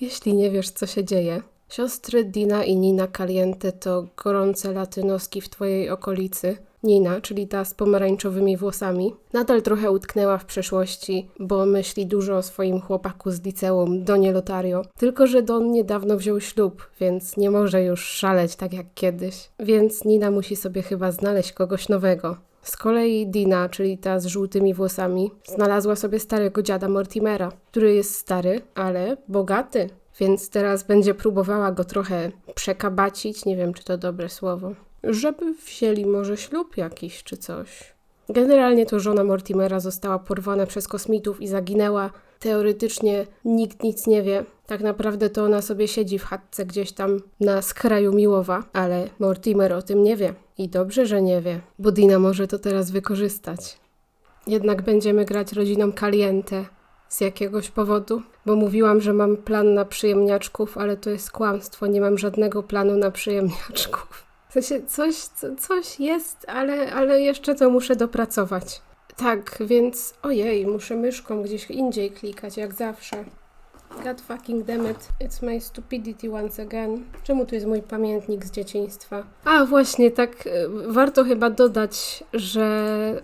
Jeśli nie wiesz, co się dzieje, siostry Dina i Nina Caliente to gorące latynoski w twojej okolicy. Nina, czyli ta z pomarańczowymi włosami, nadal trochę utknęła w przeszłości, bo myśli dużo o swoim chłopaku z liceum, Donie Lotario. Tylko, że Don niedawno wziął ślub, więc nie może już szaleć tak jak kiedyś. Więc Nina musi sobie chyba znaleźć kogoś nowego. Z kolei Dina, czyli ta z żółtymi włosami, znalazła sobie starego dziada Mortimera, który jest stary, ale bogaty. Więc teraz będzie próbowała go trochę przekabacić, nie wiem czy to dobre słowo, żeby wzięli może ślub jakiś czy coś. Generalnie to żona Mortimera została porwana przez kosmitów i zaginęła. Teoretycznie nikt nic nie wie. Tak naprawdę to ona sobie siedzi w chatce gdzieś tam na skraju Miłowa, ale Mortimer o tym nie wie. I dobrze, że nie wie, bo Dina może to teraz wykorzystać. Jednak będziemy grać rodziną Caliente. Z jakiegoś powodu? Bo mówiłam, że mam plan na przyjemniaczków, ale to jest kłamstwo. Nie mam żadnego planu na przyjemniaczków. W sensie coś, co- coś jest, ale, ale jeszcze to muszę dopracować. Tak, więc ojej, muszę myszką gdzieś indziej klikać, jak zawsze. God fucking damn it. It's my stupidity once again. Czemu tu jest mój pamiętnik z dzieciństwa? A, właśnie, tak y, warto chyba dodać, że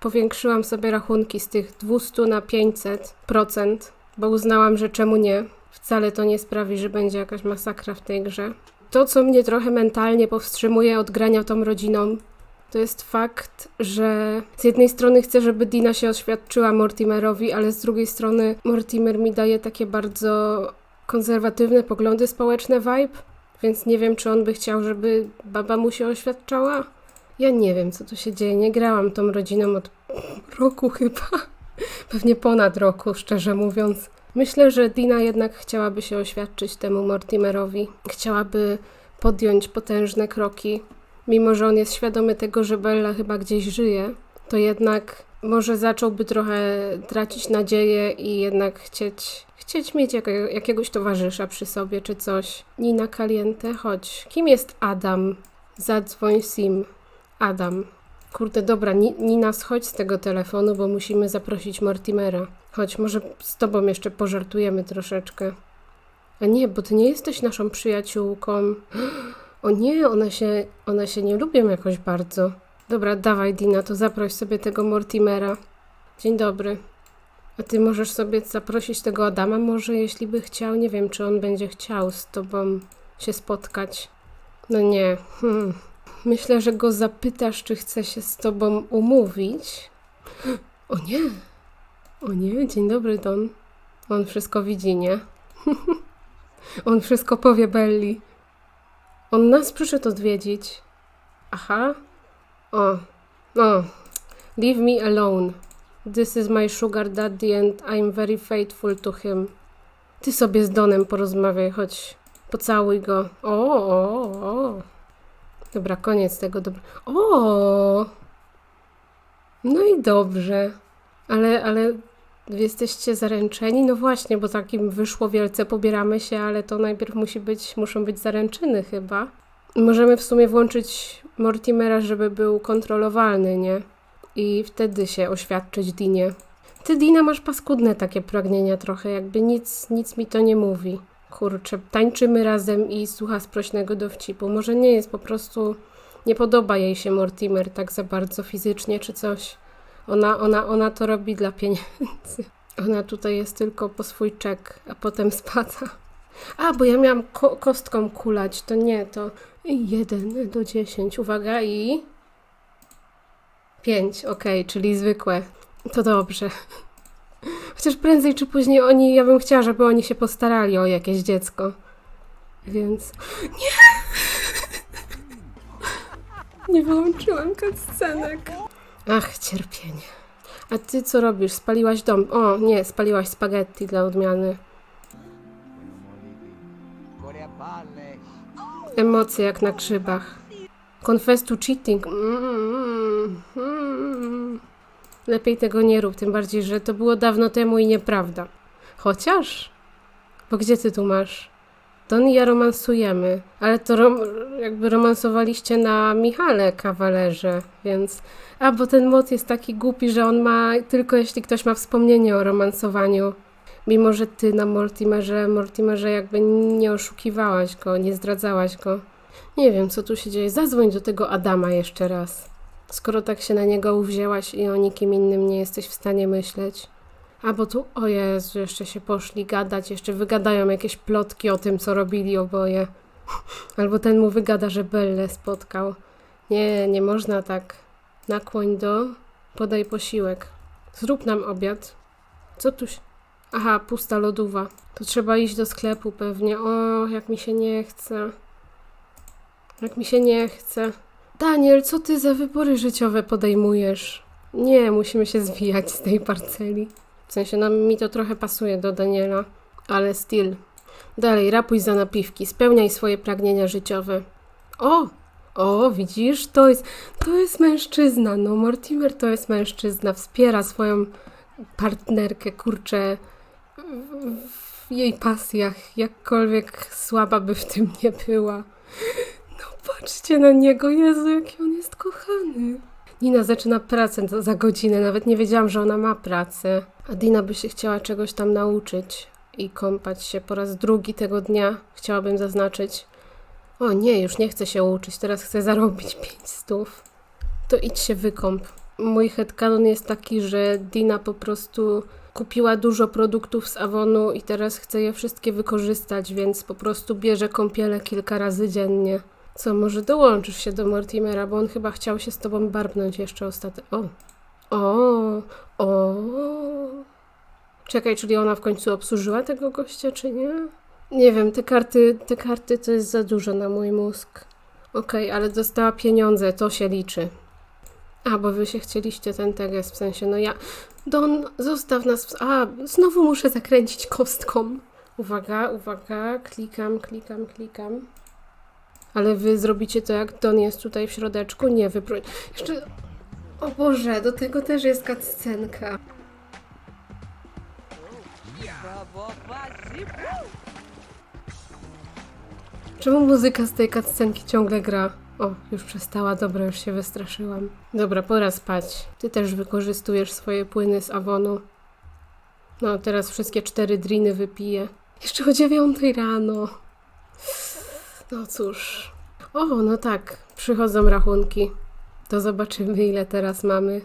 powiększyłam sobie rachunki z tych 200 na 500%, bo uznałam, że czemu nie. Wcale to nie sprawi, że będzie jakaś masakra w tej grze. To, co mnie trochę mentalnie powstrzymuje od grania tą rodziną, to jest fakt, że z jednej strony chcę, żeby Dina się oświadczyła Mortimerowi, ale z drugiej strony Mortimer mi daje takie bardzo konserwatywne poglądy społeczne vibe, więc nie wiem, czy on by chciał, żeby baba mu się oświadczała. Ja nie wiem, co tu się dzieje. Nie grałam tą rodziną od roku chyba. Pewnie ponad roku, szczerze mówiąc. Myślę, że Dina jednak chciałaby się oświadczyć temu Mortimerowi. Chciałaby podjąć potężne kroki. Mimo, że on jest świadomy tego, że Bella chyba gdzieś żyje, to jednak może zacząłby trochę tracić nadzieję i jednak chcieć, chcieć mieć jakiegoś towarzysza przy sobie czy coś. Nina Caliente, chodź. Kim jest Adam? Zadzwoń Sim. Adam. Kurde, dobra, Ni- Nina, schodź z tego telefonu, bo musimy zaprosić Mortimera. Chodź, może z tobą jeszcze pożartujemy troszeczkę. A nie, bo ty nie jesteś naszą przyjaciółką. O nie, one się, one się nie lubią jakoś bardzo. Dobra, dawaj Dina, to zaproś sobie tego Mortimera. Dzień dobry. A ty możesz sobie zaprosić tego Adama może, jeśli by chciał. Nie wiem, czy on będzie chciał z tobą się spotkać. No nie. Hmm. Myślę, że go zapytasz, czy chce się z tobą umówić. O nie. O nie, dzień dobry, Don. On wszystko widzi, nie? On wszystko powie Belli. On nas przyszedł odwiedzić. Aha. O. O. Leave me alone. This is my sugar daddy and I'm very faithful to him. Ty sobie z Donem porozmawiaj, chodź. Pocałuj go. O, o, o. Dobra, koniec tego. Dobra. O! No i dobrze. Ale, ale wy jesteście zaręczeni? No właśnie, bo takim wyszło wielce, pobieramy się, ale to najpierw musi być, muszą być zaręczyny chyba. Możemy w sumie włączyć Mortimera, żeby był kontrolowalny, nie? I wtedy się oświadczyć Dinie. Ty, Dina, masz paskudne takie pragnienia trochę, jakby nic, nic mi to nie mówi. Kurczę, tańczymy razem i słucha sprośnego dowcipu. Może nie jest po prostu... Nie podoba jej się Mortimer tak za bardzo fizycznie czy coś. Ona, ona, ona to robi dla pieniędzy. Ona tutaj jest tylko po swój czek, a potem spada. A, bo ja miałam ko- kostką kulać, to nie, to 1 do 10, uwaga i 5, okej, czyli zwykłe. To dobrze. Chociaż prędzej czy później oni, ja bym chciała, żeby oni się postarali o jakieś dziecko. Więc... Nie! Nie wyłączyłam cutscenek. Ach, cierpienie. A ty co robisz? Spaliłaś dom? O, nie, spaliłaś spaghetti dla odmiany. Emocje jak na grzybach. Confess to cheating. Mm, mm. Lepiej tego nie rób, tym bardziej, że to było dawno temu i nieprawda. Chociaż? Bo gdzie ty tu masz? Don i ja romansujemy, ale to rom jakby romansowaliście na Michale, kawalerze, więc... A, bo ten mod jest taki głupi, że on ma tylko jeśli ktoś ma wspomnienie o romansowaniu. Mimo, że ty na Mortimerze, Mortimerze jakby nie oszukiwałaś go, nie zdradzałaś go. Nie wiem, co tu się dzieje. Zadzwoń do tego Adama jeszcze raz. Skoro tak się na niego uwzięłaś i o nikim innym nie jesteś w stanie myśleć. A bo tu, o Jezu, jeszcze się poszli gadać, jeszcze wygadają jakieś plotki o tym, co robili oboje. Albo ten mu wygada, że Belle spotkał. Nie, nie można tak. Nakłoń do, podaj posiłek. Zrób nam obiad. Co tu się... Aha, pusta lodówa. To trzeba iść do sklepu pewnie. O, jak mi się nie chce. Jak mi się nie chce. Daniel, co ty za wybory życiowe podejmujesz? Nie, musimy się zwijać z tej parceli. W sensie, no mi to trochę pasuje do Daniela, ale still. Dalej, rapuj za napiwki, spełniaj swoje pragnienia życiowe. O! O, widzisz, to jest, to jest mężczyzna, no Mortimer to jest mężczyzna, wspiera swoją partnerkę, kurczę, w jej pasjach, jakkolwiek słaba by w tym nie była. No patrzcie na niego, Jezu, jaki on jest kochany. Nina zaczyna pracę za- godzinę, nawet nie wiedziałam, że ona ma pracę. A Dina by się chciała czegoś tam nauczyć i kąpać się po raz drugi tego dnia, chciałabym zaznaczyć. O nie, już nie chcę się uczyć, teraz chcę zarobić 500. To idź się wykąp. Mój headcanon jest taki, że Dina po prostu kupiła dużo produktów z Avonu i teraz chce je wszystkie wykorzystać, więc po prostu bierze kąpiele kilka razy dziennie. Co, może dołączysz się do Mortimera, bo on chyba chciał się z tobą barbnąć jeszcze ostatnio. O! O! O! Czekaj, czyli ona w końcu obsłużyła tego gościa, czy nie? Nie wiem, te karty, te karty to jest za dużo na mój mózg. Okej, ale dostała pieniądze, to się liczy. A, bo wy się chcieliście ten teges, w sensie, no ja... Don, zostaw nas... W... A, znowu muszę zakręcić kostką. Uwaga, uwaga, klikam, klikam, klikam. Ale wy zrobicie to, jak Don jest tutaj w środeczku? Nie, wy... Jeszcze... O Boże, do tego też jest cutscenka. Czemu muzyka z tej cutscenki ciągle gra? O, już przestała, dobra, już się wystraszyłam. Dobra, pora spać. Ty też wykorzystujesz swoje płyny z Avonu. No, teraz wszystkie cztery driny wypiję. Jeszcze o dziewiątej rano. No cóż. O, no tak, przychodzą rachunki. To zobaczymy, ile teraz mamy.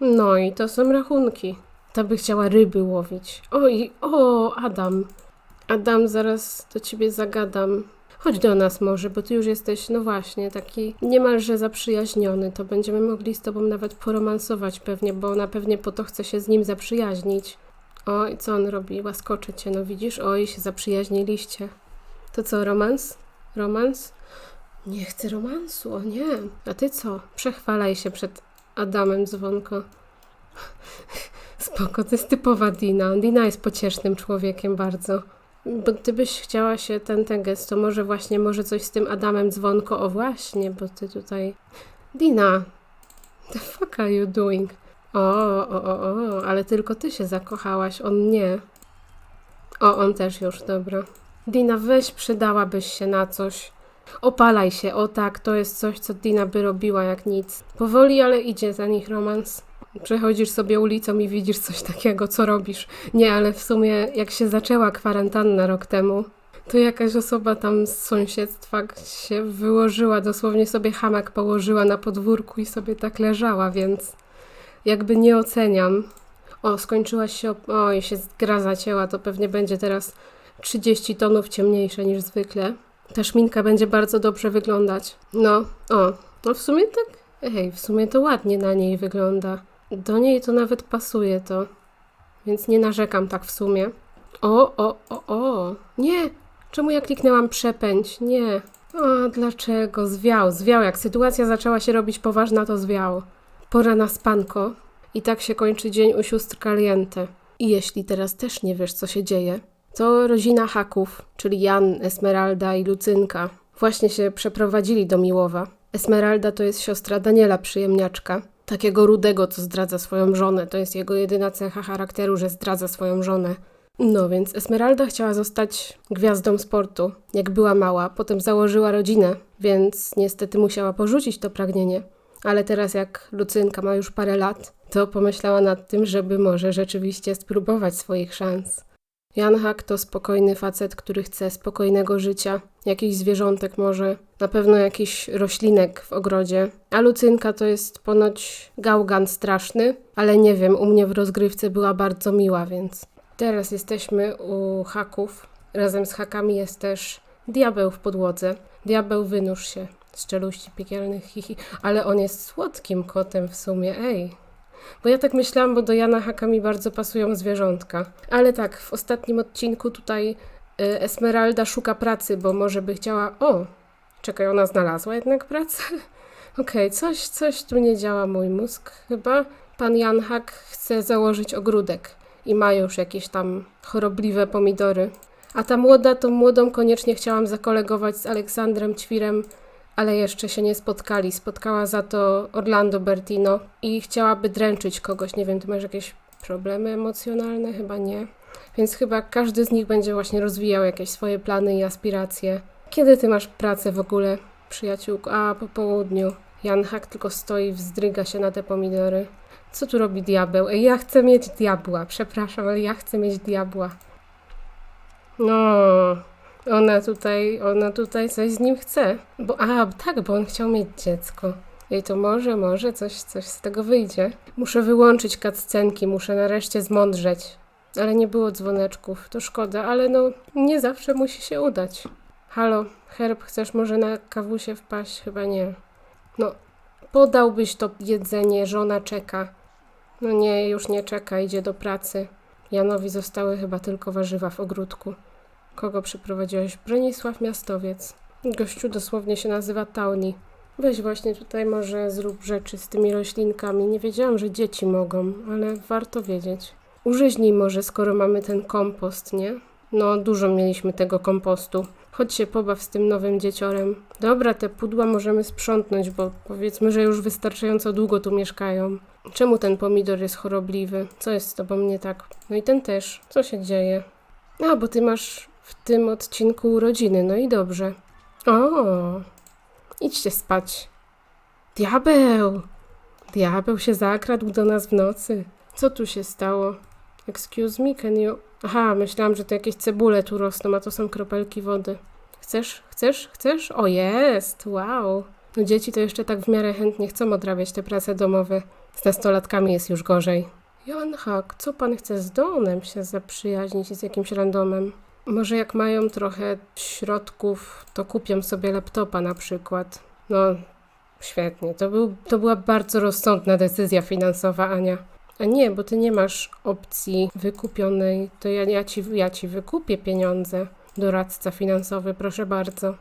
No i to są rachunki. Ta by chciała ryby łowić. Oj, o, Adam. Adam, zaraz do ciebie zagadam. Chodź do nas może, bo ty już jesteś, no właśnie, taki niemalże zaprzyjaźniony. To będziemy mogli z tobą nawet poromansować pewnie, bo ona pewnie po to chce się z nim zaprzyjaźnić. O, i co on robi? Łaskocze cię, no widzisz? Oj, się zaprzyjaźniliście. To co, romans? Romans? Nie chcę romansu, o nie. A ty co? Przechwalaj się przed Adamem Dzwonko. Spoko, to jest typowa Dina. Dina jest pociesznym człowiekiem bardzo. Bo gdybyś chciała się ten, ten gest, to może właśnie, może coś z tym Adamem Dzwonko, o właśnie, bo ty tutaj... Dina, the fuck are you doing? O, o, o, o, ale tylko ty się zakochałaś, on nie. O, on też już, dobra. Dina, weź, przydałabyś się na coś. Opalaj się, o tak, to jest coś, co Dina by robiła jak nic. Powoli, ale idzie za nich romans. Przechodzisz sobie ulicą i widzisz coś takiego, co robisz. Nie, ale w sumie jak się zaczęła kwarantanna rok temu, to jakaś osoba tam z sąsiedztwa się wyłożyła, dosłownie sobie hamak położyła na podwórku i sobie tak leżała, więc jakby nie oceniam. O, skończyłaś się, op- o i się gra zacięła, to pewnie będzie teraz 30 tonów ciemniejsze niż zwykle. Ta szminka będzie bardzo dobrze wyglądać. No, o, no w sumie tak, ej, w sumie to ładnie na niej wygląda. Do niej to nawet pasuje to. Więc nie narzekam tak w sumie. O, o, o, o. Nie! Czemu ja kliknęłam przepędź? Nie. A dlaczego? Zwiał, zwiał. Jak sytuacja zaczęła się robić poważna, to zwiał. Pora na spanko. I tak się kończy dzień u sióstr Caliente. I jeśli teraz też nie wiesz, co się dzieje, to rodzina Haków, czyli Jan, Esmeralda i Lucynka, właśnie się przeprowadzili do Miłowa. Esmeralda to jest siostra Daniela Przyjemniaczka, takiego rudego, co zdradza swoją żonę. To jest jego jedyna cecha charakteru, że zdradza swoją żonę. No więc Esmeralda chciała zostać gwiazdą sportu, jak była mała, potem założyła rodzinę, więc niestety musiała porzucić to pragnienie. Ale teraz jak Lucynka ma już parę lat, to pomyślała nad tym, żeby może rzeczywiście spróbować swoich szans. Jan Hak to spokojny facet, który chce spokojnego życia, jakiś zwierzątek może, na pewno jakiś roślinek w ogrodzie. A Lucynka to jest ponoć gałgan straszny, ale nie wiem, u mnie w rozgrywce była bardzo miła, więc teraz jesteśmy u Haków. Razem z Hakami jest też diabeł w podłodze. Diabeł wynurz się z czeluści piekielnych, hihi, ale on jest słodkim kotem w sumie, ej. Bo ja tak myślałam, bo do Jana Haka mi bardzo pasują zwierzątka. Ale tak, w ostatnim odcinku tutaj y, Esmeralda szuka pracy, bo może by chciała. O! Czekaj, ona znalazła jednak pracę? Okej, coś, coś tu nie działa mój mózg chyba. Pan Jan Hak chce założyć ogródek i ma już jakieś tam chorobliwe pomidory. A ta młoda, to młodą koniecznie chciałam zakolegować z Aleksandrem Ćwirem, ale jeszcze się nie spotkali. Spotkała za to Orlando Bertino i chciałaby dręczyć kogoś. Nie wiem, ty masz jakieś problemy emocjonalne? Chyba nie. Więc chyba każdy z nich będzie właśnie rozwijał jakieś swoje plany i aspiracje. Kiedy ty masz pracę w ogóle, przyjaciółku? A, po południu. Jan Hak tylko stoi wzdryga się na te pomidory. Co tu robi diabeł? Ej, ja chcę mieć diabła. Przepraszam, ale ja chcę mieć diabła. No, ona tutaj, ona tutaj coś z nim chce. Bo, a, tak, bo on chciał mieć dziecko. Ej, to może, może coś, coś z tego wyjdzie. Muszę wyłączyć cutscenki, muszę nareszcie zmądrzeć. Ale nie było dzwoneczków, to szkoda, ale no, nie zawsze musi się udać. Halo, Herb, chcesz może na kawusie wpaść? Chyba nie. No, podałbyś to jedzenie, żona czeka. No nie, już nie czeka, idzie do pracy. Janowi zostały chyba tylko warzywa w ogródku. Kogo przyprowadziłeś? Bronisław Miastowiec. Gościu dosłownie się nazywa Tawni. Weź właśnie tutaj może zrób rzeczy z tymi roślinkami. Nie wiedziałam, że dzieci mogą, ale warto wiedzieć. Użyźnij może, skoro mamy ten kompost, nie? No, dużo mieliśmy tego kompostu. Chodź się pobaw z tym nowym dzieciorem. Dobra, te pudła możemy sprzątnąć, bo powiedzmy, że już wystarczająco długo tu mieszkają. Czemu ten pomidor jest chorobliwy? Co jest z tobą nie tak? No i ten też. Co się dzieje? A, bo ty masz w tym odcinku urodziny, no i dobrze. O, idźcie spać. Diabeł! Diabeł się zakradł do nas w nocy. Co tu się stało? Excuse me, can you... Aha, myślałam, że to jakieś cebule tu rosną, a to są kropelki wody. Chcesz, chcesz, chcesz? O, jest! Wow! No dzieci to jeszcze tak w miarę chętnie chcą odrabiać te prace domowe. Z nastolatkami jest już gorzej. Jan Hak, co pan chce z Donem się zaprzyjaźnić z jakimś randomem? Może jak mają trochę środków, to kupią sobie laptopa na przykład. No, świetnie. To, był, to była bardzo rozsądna decyzja finansowa, Ania. A nie, bo ty nie masz opcji wykupionej. To ja, ja, ci, ja ci wykupię pieniądze. Doradca finansowy, proszę bardzo.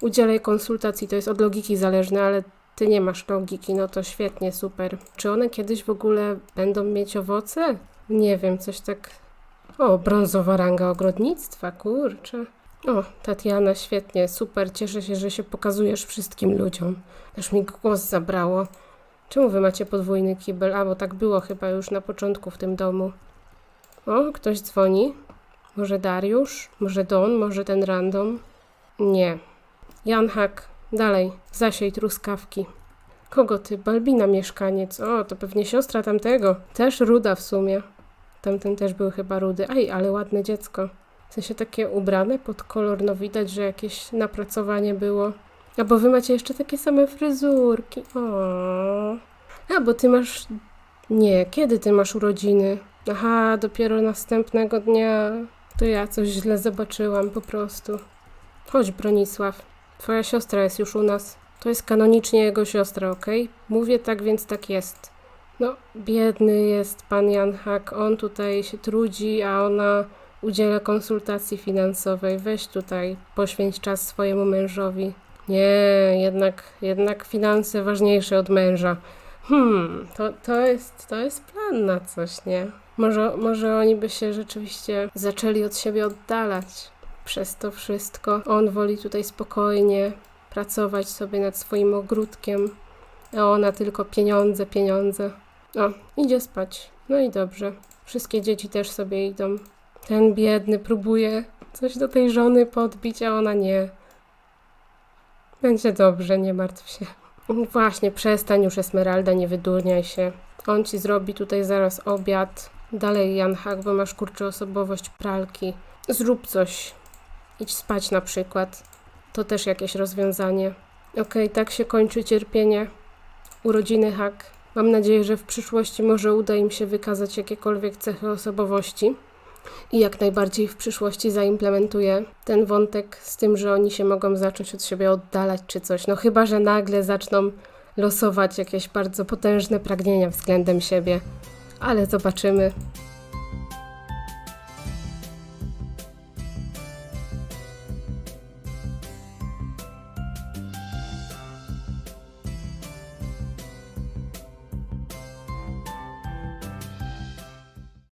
Udzielaj konsultacji, to jest od logiki zależne, ale ty nie masz logiki, no to świetnie, super. Czy one kiedyś w ogóle będą mieć owoce? Nie wiem, coś tak. O, brązowa ranga ogrodnictwa, kurczę. O, Tatiana, świetnie, super. Cieszę się, że się pokazujesz wszystkim ludziom. Aż mi głos zabrało. Czemu wy macie podwójny kibel? A, bo tak było chyba już na początku w tym domu. O, ktoś dzwoni. Może Dariusz? Może Don? Może ten random? Nie. Jan Hak. Dalej. Zasiej truskawki. Kogo ty? Balbina mieszkaniec. O, to pewnie siostra tamtego. Też ruda w sumie. Tamten też był chyba rudy. Aj, ale ładne dziecko. W sensie takie ubrane pod kolor, no widać, że jakieś napracowanie było. A bo wy macie jeszcze takie same fryzurki. O. A, bo ty masz... Nie, kiedy ty masz urodziny? Aha, dopiero następnego dnia. To ja coś źle zobaczyłam po prostu. Chodź, Bronisław. Twoja siostra jest już u nas. To jest kanonicznie jego siostra, okej? Mówię tak, więc tak jest. No, biedny jest pan Jan Hak. On tutaj się trudzi, a ona udziela konsultacji finansowej. Weź tutaj, poświęć czas swojemu mężowi. Nie, jednak, jednak finanse ważniejsze od męża. Hmm, to, to, jest, to jest plan na coś, nie? Może, może oni by się rzeczywiście zaczęli od siebie oddalać przez to wszystko. On woli tutaj spokojnie pracować sobie nad swoim ogródkiem, a ona tylko pieniądze, pieniądze. O, idzie spać. No i dobrze. Wszystkie dzieci też sobie idą. Ten biedny próbuje coś do tej żony podbić, a ona nie. Będzie dobrze, nie martw się. Właśnie, przestań już Esmeralda, nie wydurniaj się. On ci zrobi tutaj zaraz obiad. Dalej, Jan Hak, bo masz kurczę osobowość pralki. Zrób coś. Idź spać na przykład. To też jakieś rozwiązanie. Okej, tak się kończy cierpienie. Urodziny Hak. Mam nadzieję, że w przyszłości może uda im się wykazać jakiekolwiek cechy osobowości. I jak najbardziej w przyszłości zaimplementuję ten wątek z tym, że oni się mogą zacząć od siebie oddalać czy coś. No chyba, że nagle zaczną losować jakieś bardzo potężne pragnienia względem siebie. Ale zobaczymy.